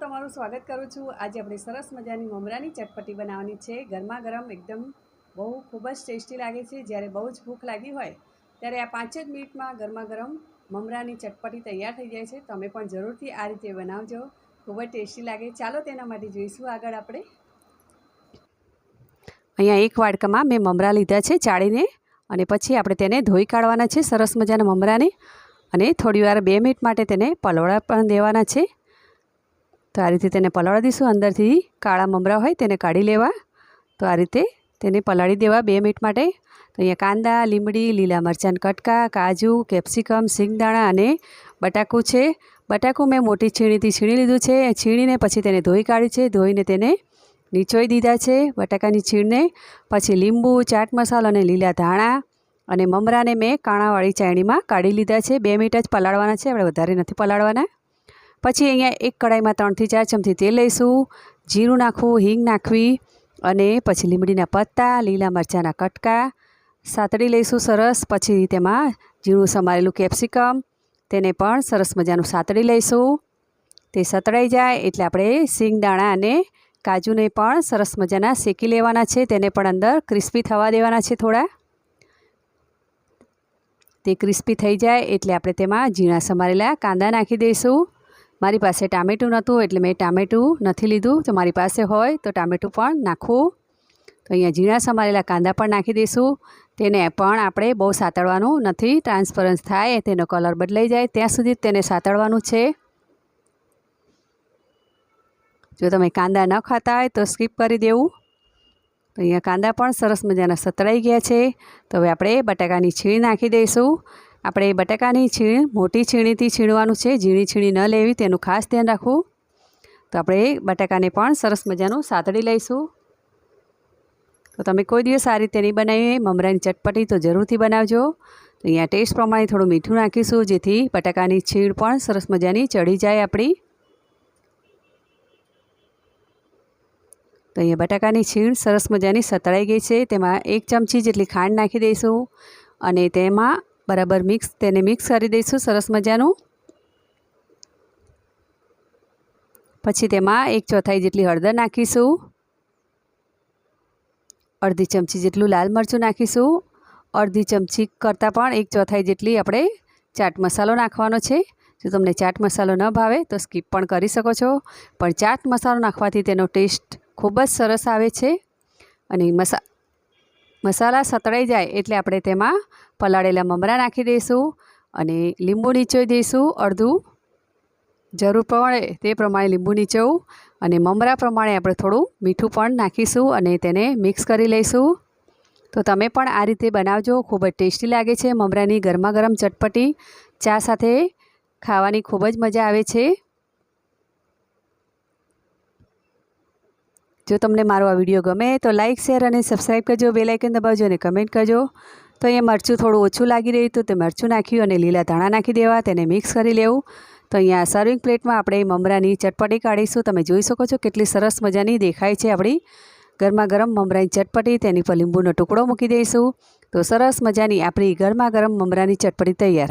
તમારું સ્વાગત કરું છું. આજે આપણે સરસ મજાની મમરાની ચટપટી બનાવવાની છે. ગરમા ગરમ એકદમ બહુ ખૂબ જ ટેસ્ટી લાગે છે. જ્યારે બહુ જ ભૂખ લાગી હોય, ત્યારે આ પાંચ જ મિનિટમાં ગરમા ગરમ મમરાની ચટપટી તૈયાર થઈ જાય છે. તમે પણ જરૂરથી આ રીતે બનાવજો. ખૂબ જ ટેસ્ટી લાગે. ચાલો તેના માટે જોઈશું આગળ આપણે. અહીંયા એક વાડકામાં મેં મમરા લીધા છે ચાળીને, અને પછી આપણે તેને ધોઈ કાઢવાના છે સરસ મજાના મમરાને. અને થોડીવાર બે મિનિટ માટે તેને પલોળા પણ દેવાના છે. તો આ રીતે તેને પલાળી દઈશું. અંદરથી કાળા મમરા હોય તેને કાઢી લેવા. તો આ રીતે તેને પલાળી દેવા બે મિનિટ માટે. તો અહીંયા કાંદા, લીમડી, લીલા મરચાં, કટકા, કાજુ, કેપ્સિકમ, સિંગદાણા અને બટાકું છે. બટાકું મેં મોટી છીણીથી છીણી લીધું છે. છીણીને પછી તેને ધોઈ કાઢી છે. ધોઈને તેને નીચોઈ દીધા છે બટાકાની છીણને. પછી લીંબુ, ચાટ મસાલો અને લીલા ધાણા અને મમરાને મેં કાણાવાળી ચાયણીમાં કાઢી લીધા છે. બે મિનિટ જ પલાળવાના છે. આપણે વધારે નથી પલાળવાના. પછી અહીંયા એક કડાઈમાં ત્રણથી ચાર ચમચી તેલ લઈશું, જીરું નાખવું, હિંગ નાખવી અને પછી લીમડીના પત્તા, લીલા મરચાંના કટકા, સાતડી લઈશું સરસ, પછી તેમાં ઝીણું સમારેલું કેપ્સિકમ, તેને પણ સરસ મજાનું સાતડી લઈશું. તે સતળાઈ જાય એટલે આપણે સિંગદાણા અને કાજુને પણ સરસ મજાના શેકી લેવાના છે, તેને પણ અંદર ક્રિસ્પી થવા દેવાના છે થોડા. તે ક્રિસ્પી થઈ જાય એટલે આપણે તેમાં ઝીણા સમારેલા કાંદા નાખી દઈશું. મારી પાસે ટામેટું નહોતું, એટલે મેં ટામેટું નથી લીધું. તો મારી પાસે હોય તો ટામેટું પણ નાખવું તો અહીંયા ઝીણા સમારેલા કાંદા પણ નાખી દઈશું. તેને પણ આપણે બહુ સાતળવાનું નથી. ટ્રાન્સપરન્સ થાય, તેનો કલર બદલાઈ જાય. ત્યાં સુધી તેને સાતળવાનું છે. જો તમે કાંદા ન ખાતા હોય તો સ્કીપ કરી દેવું. તો અહીંયા કાંદા પણ સરસ મજાના સતળાઈ ગયા છે. તો હવે આપણે બટાકાની છીણ નાખી દઈશું. આપણે બટાકાની છીણ, મોટી છીણીથી છીણવાનું છે. ઝીણી છીણી ન લેવી, તેનું ખાસ ધ્યાન રાખવું. તો આપણે બટાકાને પણ સરસ મજાનું સાતડી લઈશું. તો તમે કોઈ દિવસ આ રીતે નહીં બનાવીએ, મમરાની ચટપટી તો જરૂરથી બનાવજો. તો અહીંયા ટેસ્ટ પ્રમાણે થોડું મીઠું નાખીશું, જેથી બટાકાની છીણ પણ સરસ મજાની ચડી જાય આપણી. તો અહીંયા બટાકાની છીણ સરસ મજાની સતળાઈ ગઈ છે. તેમાં એક ચમચી જેટલી ખાંડ નાખી દઈશું. અને તેમાં બરાબર મિક્સ, તેને મિક્સ કરી દઈશું, સરસ મજાનું. પછી તેમાં એક ચોથાઈ જેટલી હળદર નાખીશું. અડધી ચમચી જેટલું લાલ મરચું નાખીશું. અડધી ચમચી કરતાં પણ એક ચોથાઈ જેટલી આપણે ચાટ મસાલો નાખવાનો છે. જો તમને ચાટ મસાલો ન ભાવે તો સ્કીપ પણ કરી શકો છો. પણ ચાટ મસાલો નાખવાથી તેનો ટેસ્ટ ખૂબ જ સરસ આવે છે. અને મસા, મસાલા સતળાઈ જાય એટલે આપણે તેમાં પલાળેલા મમરા નાખી દઈશું અને લીંબુ નીચોઈ દઈશું અડધું. જરૂર પડે તે પ્રમાણે લીંબુ નીચવું અને મમરા પ્રમાણે આપણે થોડું મીઠું પણ નાખીશું અને તેને મિક્સ કરી લઈશું. તો તમે પણ આ રીતે બનાવજો, ખૂબ જ ટેસ્ટી લાગે છે મમરાની ગરમા ગરમ ચટપટી. ચા સાથે ખાવાની ખૂબ જ મજા આવે છે. જો તમને મારો આ વીડિયો ગમે તો લાઇક શેર અને સબસ્ક્રાઈબ કરજો બેલાઇકન દબાવજો અને કમેન્ટ કરજો. તો અહીંયા મરચું થોડું ઓછું લાગી રહ્યું હતું, તે મરચું નાખ્યું અને લીલા ધાણા નાખી દેવા, તેને મિક્સ કરી લેવું. તો અહીંયા સર્વિંગ પ્લેટમાં આપણે મમરાની ચટપટી કાઢીશું. તમે જોઈ શકો છો કેટલી સરસ મજાની દેખાય છે આપણી. ગરમા ગરમ મમરાની ચટપટી, તેની પર લીંબુનો ટુકડો મૂકી દઈશું. તો સરસ મજાની આપણી ગરમા ગરમ મમરાની ચટપટી તૈયાર